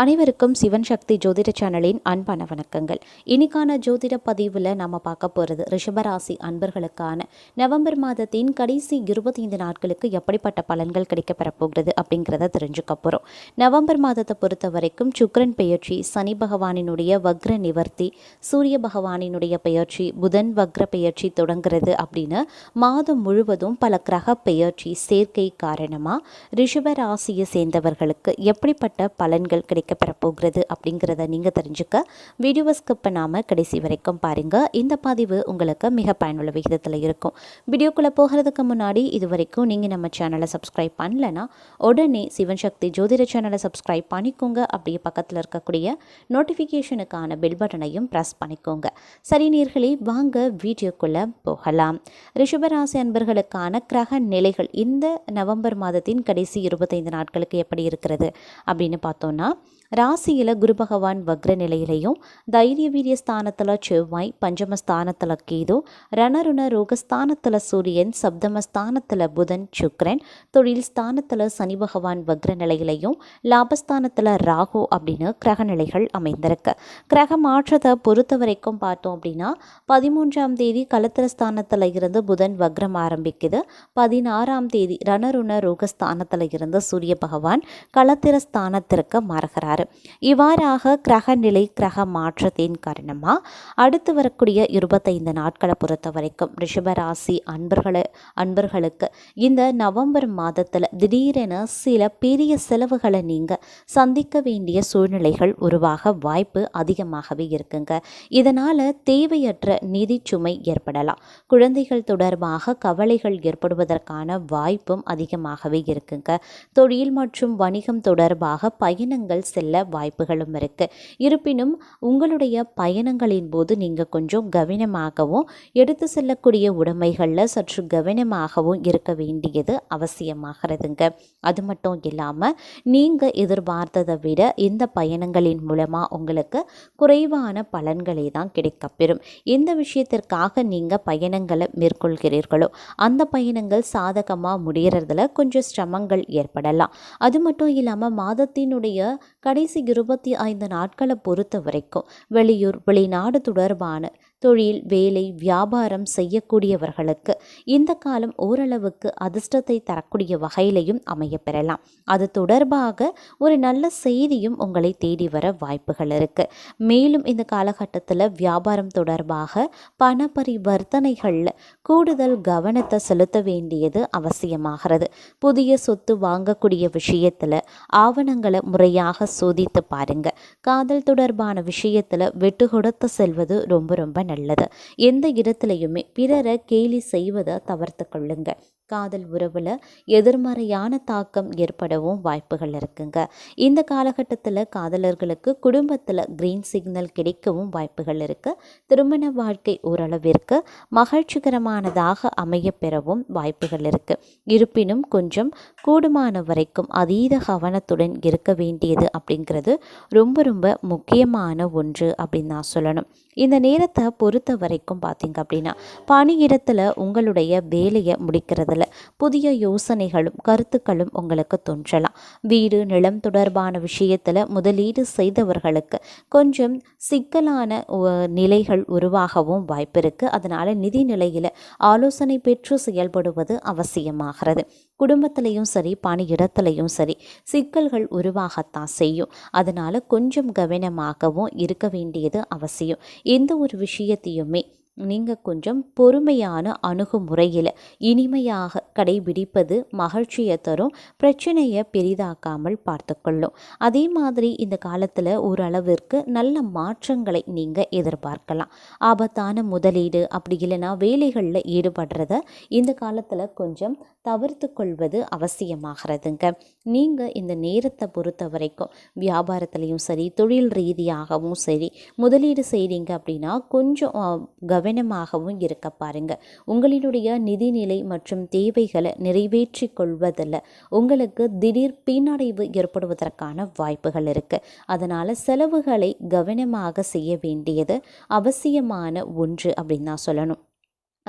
அனைவருக்கும் சிவன் சக்தி ஜோதிட சேனலின் அன்பான வணக்கங்கள். இன்னைக்கான ஜோதிட பதிவில் நம்ம பார்க்க போகிறது ரிஷபராசி அன்பர்களுக்கான நவம்பர் மாதத்தின் கடைசி இருபத்தைந்து நாட்களுக்கு எப்படிப்பட்ட பலன்கள் கிடைக்கப்பெற போகிறது அப்படிங்கிறத தெரிஞ்சுக்க போகிறோம் நவம்பர் மாதத்தை பொறுத்த வரைக்கும் சுக்ரன் பெயர்ச்சி சனி பகவானினுடைய வக்ர நிவர்த்தி சூரிய பகவானினுடைய பெயர்ச்சி புதன் வக்ர பெயர்ச்சி தொடங்குறது அப்படின்னு மாதம் முழுவதும் பல கிரக பெயர்ச்சி சேர்க்கை காரணமாக ரிஷபராசியை சேர்ந்தவர்களுக்கு எப்படிப்பட்ட பலன்கள் கிடைக்கப்பெற போகிறது அப்படிங்கிறத நீங்கள் தெரிஞ்சுக்க. வீடியோவை ஸ்கிப் பண்ணாமல் கடைசி வரைக்கும் பாருங்கள் இந்த பதிவு உங்களுக்கு மிக பயனுள்ள விகிதத்தில் இருக்கும். வீடியோக்குள்ளே போகிறதுக்கு முன்னாடி இது வரைக்கும் நீங்கள் நம்ம சேனலை சப்ஸ்கிரைப் பண்ணலைன்னா உடனே சிவன் சக்தி ஜோதிட சேனலை சப்ஸ்கிரைப் பண்ணிக்கோங்க. அப்படியே பக்கத்தில் இருக்கக்கூடிய நோட்டிஃபிகேஷனுக்கான பெல் பட்டனையும் ப்ரெஸ் பண்ணிக்கோங்க. சரி நேர்களே வாங்க வீடியோக்குள்ளே போகலாம். ரிஷபராசி அன்பர்களுக்கான கிரக நிலைகள் இந்த நவம்பர் மாதத்தின் கடைசி இருபத்தைந்து நாட்களுக்கு எப்படி இருக்கிறது அப்படின்னு பார்த்தோன்னா ராசியில் குரு பகவான் வக்ர நிலையிலையும் தைரிய வீரிய ஸ்தானத்தில் செவ்வாய் பஞ்சமஸ்தானத்தில் கேது ரணருண ரோகஸ்தானத்தில் சூரியன் சப்தமஸ்தானத்தில் புதன் சுக்ரன் தொழில் ஸ்தானத்தில் சனி பகவான் வக்ர நிலையிலையும் லாபஸ்தானத்தில் ராகு அப்படின்னு கிரக நிலைகள் அமைந்திருக்கு. கிரக மாற்றத்தை பொறுத்த வரைக்கும் பார்த்தோம் அப்படின்னா பதிமூன்றாம் தேதி கலத்திர ஸ்தானத்தில் இருந்து புதன் வக்ரம் ஆரம்பிக்குது. பதினாறாம் தேதி ரணருண ரோகஸ்தானத்தில் இருந்து சூரிய பகவான் களத்திர ஸ்தானத்திற்கு மாறுகிறார். இவ்வாறாக கிரக நிலை கிரக மாற்றத்தின் காரணமாக அடுத்து வரக்கூடிய இருபத்தைந்து நாட்களை பொறுத்த வரைக்கும் ரிஷபராசி அன்பர்களை அன்பர்களுக்கு இந்த நவம்பர் மாதத்தில் திடீரென சில பெரிய செலவுகளை நீங்கள் சந்திக்க வேண்டிய சூழ்நிலைகள் உருவாக வாய்ப்பு அதிகமாகவே இருக்குங்க. இதனால் தேவையற்ற நிதி சுமை ஏற்படலாம். குழந்தைகள் தொடர்பாக கவலைகள் ஏற்படுவதற்கான வாய்ப்பும் அதிகமாகவே இருக்குங்க. தொழில் மற்றும் வணிகம் தொடர்பாக பயணங்கள் செல்ல வாய்ப்புகளும் இருக்குது இருப்பினும் உங்களுடைய பயணங்களின் போது நீங்கள் கொஞ்சம் கவனமாகவும் எடுத்து செல்லக்கூடிய உடைமைகளில் சற்று கவனமாகவும் இருக்க வேண்டியது அவசியமாகிறதுங்க. அது மட்டும் இல்லாமல் நீங்கள் எதிர்பார்த்ததை விட இந்த பயணங்களின் மூலமாக உங்களுக்கு குறைவான பலன்களை தான் கிடைக்கப்பெறும் எந்த விஷயத்திற்காக நீங்கள் பயணங்களை மேற்கொள்கிறீர்களோ அந்த பயணங்கள் சாதகமாக முடியறதுல கொஞ்சம் சிரமங்கள் ஏற்படலாம். அது மட்டும் இல்லாமல் மாதத்தினுடைய கடைசி இருபத்தி ஐந்து நாட்களை பொறுத்த வரைக்கும் வெளியூர் வெளிநாடு தொடர்பான தொழில் வேலை வியாபாரம் செய்யக்கூடியவர்களுக்கு இந்த காலம் ஓரளவுக்கு அதிர்ஷ்டத்தை தரக்கூடிய வகையிலையும் அமைய பெறலாம் அது தொடர்பாக ஒரு நல்ல செய்தியும் உங்களை தேடி வர வாய்ப்புகள் இருக்குது மேலும் இந்த காலகட்டத்தில் வியாபாரம் தொடர்பாக பண பரிவர்த்தனைகளில் கூடுதல் கவனத்தை செலுத்த வேண்டியது அவசியமாகிறது. புதிய சொத்து வாங்கக்கூடிய விஷயத்தில் ஆவணங்களை முறையாக சோதித்து பாருங்க. காதல் தொடர்பான விஷயத்தில் விட்டு கொடுத்து செல்வது ரொம்ப ரொம்ப நல்லது. எந்த இடத்துலையுமே பிறரை கேலி செய்வதை தவிர்த்து கொள்ளுங்கள் காதல் உறவில் எதிர்மறையான தாக்கம் ஏற்படவும் வாய்ப்புகள் இருக்குங்க. இந்த காலகட்டத்தில் காதலர்களுக்கு குடும்பத்தில் கிரீன் சிக்னல் கிடைக்கவும் வாய்ப்புகள் இருக்குது திருமண வாழ்க்கை ஓரளவிற்கு மகிழ்ச்சிகரமானதாக அமைய பெறவும் வாய்ப்புகள் இருக்குது இருப்பினும் கொஞ்சம் கூடுமான வரைக்கும் அதீத கவனத்துடன் இருக்க வேண்டியது அப்படிங்கிறது ரொம்ப ரொம்ப முக்கியமான ஒன்று அப்படின்னு நான் சொல்லணும். இந்த நேரத்தை பொறுத்த வரைக்கும் பார்த்தீங்க அப்படின்னா பணியிடத்தில் உங்களுடைய வேலையை முடிக்கிறதுல புதிய யோசனைகளும் கருத்துக்களும் உங்களுக்கு தோன்றலாம். வீடு நிலம் தொடர்பான விஷயத்தில் முதலீடு செய்தவர்களுக்கு கொஞ்சம் சிக்கலான நிலைகள் உருவாகவும் வாய்ப்பு இருக்குது அதனால் நிதி நிலையில் ஆலோசனை பெற்று செயல்படுவது அவசியமாகிறது. குடும்பத்திலையும் சரி பணியிடத்துலையும் சரி சிக்கல்கள் உருவாகத்தான் செய்யும். அதனால் கொஞ்சம் கவனமாகவும் இருக்க வேண்டியது அவசியம். எந்த ஒரு விஷயத்தையுமே நீங்கள் கொஞ்சம் பொறுமையான அணுகுமுறையில் இனிமையாக கடைபிடிப்பது மகிழ்ச்சியை தரும் பிரச்சனையை பெரிதாக்காமல் பார்த்துக்கொள்ளும் அதே மாதிரி இந்த காலத்தில் ஓரளவிற்கு நல்ல மாற்றங்களை நீங்கள் எதிர்பார்க்கலாம். ஆபத்தான முதலீடு அப்படி இல்லைன்னா வேலைகளில் ஈடுபடுறத இந்த காலத்தில் கொஞ்சம் தவிர்த்து கொள்வது அவசியமாகிறதுங்க. நீங்கள் இந்த நேரத்தை பொறுத்த வரைக்கும் வியாபாரத்துலேயும் சரி தொழில் ரீதியாகவும் சரி முதலீடு செய்கிறீங்க அப்படின்னா கொஞ்சம் கவனமாகவும் இருக்க பாருங்க. உங்களினுடைய நிதிநிலை மற்றும் தேவைகளை நிறைவேற்றி கொள்வதில் உங்களுக்கு திடீர் பின்னடைவு ஏற்படுவதற்கான வாய்ப்புகள் இருக்குது அதனால் செலவுகளை கவனமாக செய்ய வேண்டியது அவசியமான ஒன்று அப்படின்னு தான் சொல்லணும்.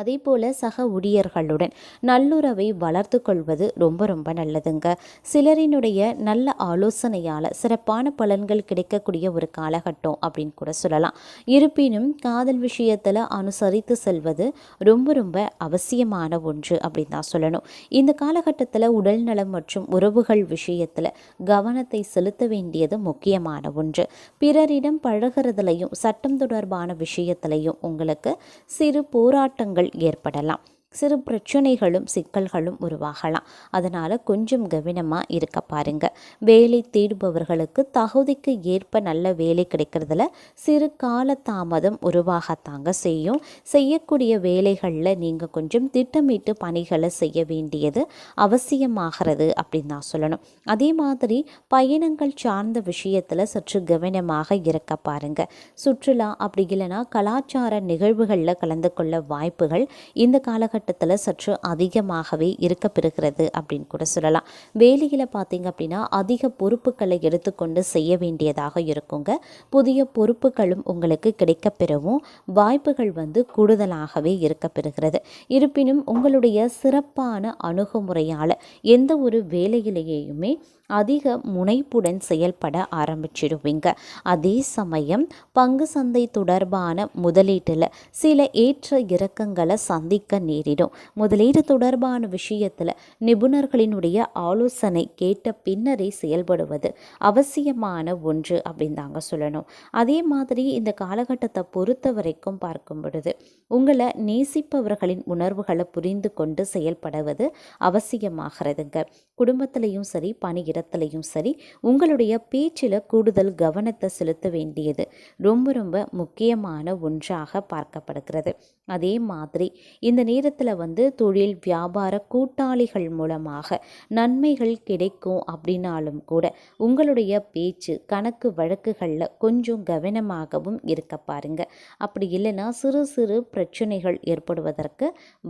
அதே போல் சக ஊழியர்களுடன் நல்லுறவை வளர்த்து கொள்வது ரொம்ப ரொம்ப நல்லதுங்க. சிலரினுடைய நல்ல ஆலோசனையால் சிறப்பான பலன்கள் கிடைக்கக்கூடிய ஒரு காலகட்டம் அப்படின்னு கூட சொல்லலாம். இருப்பினும் காதல் விஷயத்தில் அனுசரித்து செல்வது ரொம்ப ரொம்ப அவசியமான ஒன்று அப்படின்னு தான் சொல்லணும். இந்த காலகட்டத்தில் உடல் நலம் மற்றும் உறவுகள் விஷயத்தில் கவனத்தை செலுத்த வேண்டியது முக்கியமான ஒன்று. பிறரிடம் பழகிறதுலையும் சட்டம் தொடர்பான விஷயத்திலையும் உங்களுக்கு சிறு போராட்டங்கள் ஏற்படலாம். சிறு பிரச்சனைகளும் சிக்கல்களும் உருவாகலாம். அதனால் கொஞ்சம் கவனமாக இருக்க பாருங்க. வேலை தேடுபவர்களுக்கு தகுதிக்கு ஏற்ப நல்ல வேலை கிடைக்கிறதுல சிறு கால தாமதம் உருவாகத்தாங்க செய்யும். செய்யக்கூடிய வேலைகளில் நீங்கள் கொஞ்சம் திட்டமிட்டு பணிகளை செய்ய வேண்டியது அவசியமாகிறது அப்படின்னு தான் சொல்லணும். அதே மாதிரி பயணங்கள் சார்ந்த விஷயத்தில் சற்று கவனமாக இருக்க பாருங்க. சுற்றுலா அப்படி இல்லைன்னா கலாச்சார நிகழ்வுகளில் கலந்து கொள்ள வாய்ப்புகள் இந்த காலகட்டத்தில் சற்று அதிகமாகவே இருக்க பெறுகிறது அப்படின்னு கூட சொல்லலாம். வேலையில் பார்த்தீங்க அப்படின்னா அதிக பொறுப்புகளை எடுத்துக்கொண்டு செய்ய வேண்டியதாக இருக்குங்க. புதிய பொறுப்புகளும் உங்களுக்கு கிடைக்கப்பெறவும் வாய்ப்புகள் வந்து கூடுதலாகவே இருக்க பெறுகிறது இருப்பினும் உங்களுடைய சிறப்பான அணுகுமுறையால் எந்த ஒரு வேலையிலேயுமே அதிக முனைப்புடன் செயல்பட ஆரம்பிச்சிடுவீங்க. அதே சமயம் பங்கு சந்தை தொடர்பான முதலீட்டில் சில ஏற்ற இறக்கங்களை சந்திக்க நேரிடும். முதலீடு தொடர்பான விஷயத்தில் நிபுணர்களினுடைய ஆலோசனை கேட்ட பின்னரே செயல்படுவது அவசியமான ஒன்று அப்படின்னு தாங்க சொல்லணும். அதே மாதிரி இந்த காலகட்டத்தை பொறுத்த வரைக்கும் பார்க்கும் பொழுது உங்களை நேசிப்பவர்களின் உணர்வுகளை புரிந்து கொண்டு செயல்படுவது அவசியமாகிறதுங்க. குடும்பத்திலையும் சரி பணியிடத்துலையும் சரி உங்களுடைய பேச்சில் கூடுதல் கவனத்தை செலுத்த வேண்டியது ரொம்ப ரொம்ப முக்கியமான ஒன்றாக பார்க்கப்படுகிறது. அதே மாதிரி இந்த நேரத்தில் வந்து தொழில் வியாபார கூட்டாளிகள் மூலமாக நன்மைகள் கிடைக்கும் அப்படின்னாலும் கூட உங்களுடைய பேச்சு கணக்கு வழக்குகளில் கொஞ்சம் கவனமாகவும் இருக்க பாருங்க. அப்படி இல்லைன்னா சிறு சிறு பிரச்சனைகள் ஏற்படுவதற்கு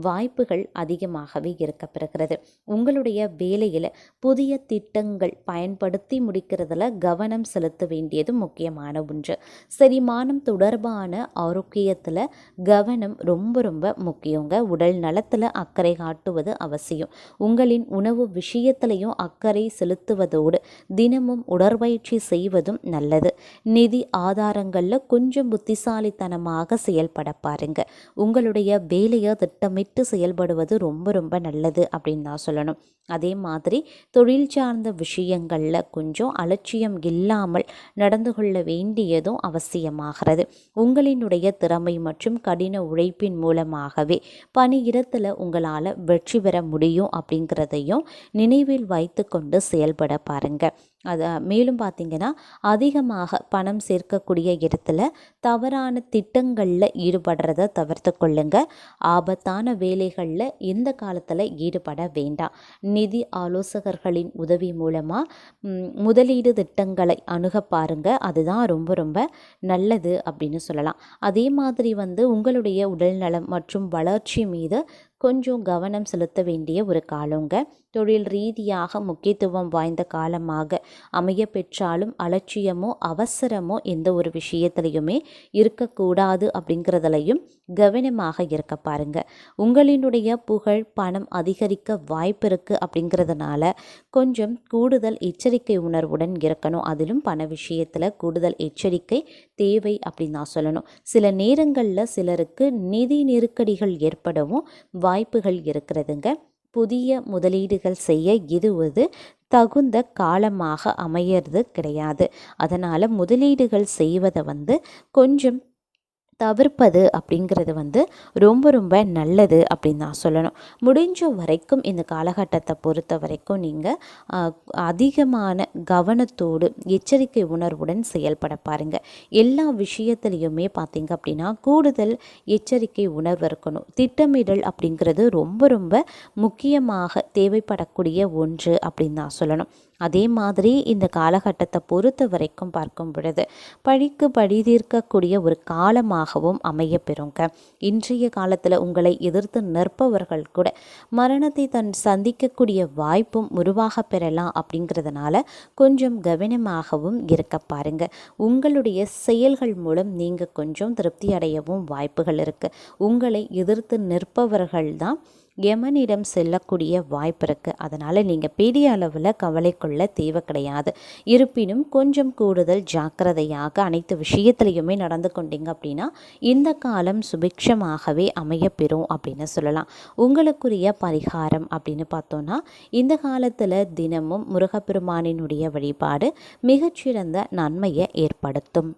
வாய்ப்புகள் அதிகமாகவே இருக்கப்பெறுகிறது. உங்களுடைய வேலையில் புதிய திட்டங்கள் பயன்படுத்தி முடிக்கிறதுல கவனம் செலுத்த வேண்டியது முக்கியமான ஒன்று. செரிமானம் தொடர்பான ஆரோக்கியத்தில் கவனம் ரொம்ப ரொம்ப முக்கியங்க. உடல் நலத்தில் அக்கறை காட்டுவது அவசியம். உங்களின் உணவு விஷயத்திலையும் அக்கறை செலுத்துவதோடு தினமும் உடற்பயிற்சி செய்வதும் நல்லது. நிதி ஆதாரங்களில் கொஞ்சம் புத்திசாலித்தனமாக செயல்பட பாருங்க. உங்களுடைய வேலையை திட்டமிட்டு செயல்படுவது ரொம்ப ரொம்ப நல்லது அப்படின்னு தான் சொல்லணும். அதே மாதிரி தொழில் சார்ந்த விஷயங்களில் கொஞ்சம் அலட்சியம் இல்லாமல் நடந்து கொள்ள வேண்டியதும் அவசியமாகிறது. உங்களினுடைய திறமை மற்றும் கடின உழைப்பின் மூலமாகவே பணியிடத்தில் உங்களால் வெற்றி பெற முடியும் அப்படிங்கிறதையும் நினைவில் வைத்து கொண்டு செயல்பட பாருங்கள் அதை மேலும் பார்த்திங்கன்னா அதிகமாக பணம் சேர்க்கக்கூடிய இடத்துல தவறான திட்டங்களில் ஈடுபடுறத தவிர்த்து கொள்ளுங்க. ஆபத்தான வேலைகளில் இந்த காலத்தில் ஈடுபட வேண்டாம். நிதி ஆலோசகர்களின் உதவி மூலமாக முதலீடு திட்டங்களை அணுக பாருங்க. அதுதான் ரொம்ப ரொம்ப நல்லது அப்படின்னு சொல்லலாம். அதே மாதிரி வந்து உங்களுடைய உடல்நலம் மற்றும் வளர்ச்சி மீது கொஞ்சம் கவனம் செலுத்த வேண்டிய ஒரு காலங்க. தொழில் ரீதியாக முக்கியத்துவம் வாய்ந்த காலமாக அமைய பெற்றாலும் அலட்சியமோ அவசரமோ எந்த ஒரு விஷயத்திலையுமே இருக்கக்கூடாது அப்படிங்கிறதுலையும் கவனமாக இருக்க பாருங்க. உங்களினுடைய புகழ் பணம் அதிகரிக்க வாய்ப்பு இருக்குது அப்படிங்கிறதுனால கொஞ்சம் கூடுதல் எச்சரிக்கை உணர்வுடன் இருக்கணும். அதிலும் பண விஷயத்தில் கூடுதல் எச்சரிக்கை தேவை அப்படின்னு நான் சொல்லணும். சில நேரங்களில் சிலருக்கு நிதி நெருக்கடிகள் ஏற்படவும் வாய்ப்புகள் இருக்கிறதுங்க. புதிய முதலீடுகள் செய்ய இதுவது தகுந்த காலமாக அமையிறது கிடையாது. அதனால் முதலீடுகள் செய்வதை வந்து கொஞ்சம் தவிர்ப்பது அப்படிங்கிறது வந்து ரொம்ப ரொம்ப நல்லது அப்படின்னு தான் சொல்லணும். முடிஞ்ச வரைக்கும் இந்த காலகட்டத்தை பொறுத்த வரைக்கும் நீங்கள் அதிகமான கவனத்தோடு எச்சரிக்கை உணர்வுடன் செயல்பட பாருங்கள் எல்லா விஷயத்துலையுமே பார்த்திங்க அப்படின்னா கூடுதல் எச்சரிக்கை உணர்வு இருக்கணும். திட்டமிடல் அப்படிங்கிறது ரொம்ப ரொம்ப முக்கியமாக தேவைப்படக்கூடிய ஒன்று அப்படின்னு தான் சொல்லணும். அதே மாதிரி இந்த காலகட்டத்தை பொறுத்த வரைக்கும் பார்க்கும் பொழுது பழிக்கு பழி தீர்க்கக்கூடிய ஒரு காலமாகவும் அமைய பெறுங்க இன்றைய காலத்தில் உங்களை எதிர்த்து நிற்பவர்கள் கூட மரணத்தை தன் சந்திக்கக்கூடிய வாய்ப்பும் உருவாக பெறலாம் அப்படிங்கிறதுனால கொஞ்சம் கவனமாகவும் இருக்க பாருங்க. உங்களுடைய செயல்கள் மூலம் நீங்கள் கொஞ்சம் திருப்தி அடையவும் வாய்ப்புகள் இருக்குது உங்களை எதிர்த்து நிற்பவர்கள் தான் யமனிடம் செல்லக்கூடிய வாய்ப்பு இருக்குது அதனால் நீங்கள் பெரிய அளவில் கவலை கொள்ள தேவை கிடையாது. இருப்பினும் கொஞ்சம் கூடுதல் ஜாக்கிரதையாக அனைத்து விஷயத்துலையுமே நடந்து கொண்டீங்க அப்படின்னா இந்த காலம் சுபிக்ஷமாகவே அமையப்பெறும் அப்படின்னு சொல்லலாம். உங்களுக்குரிய பரிகாரம் அப்படின்னு பார்த்தோன்னா இந்த காலத்தில் தினமும் முருகப்பெருமானினுடைய வழிபாடு மிகச்சிறந்த நன்மையை ஏற்படுத்தும்.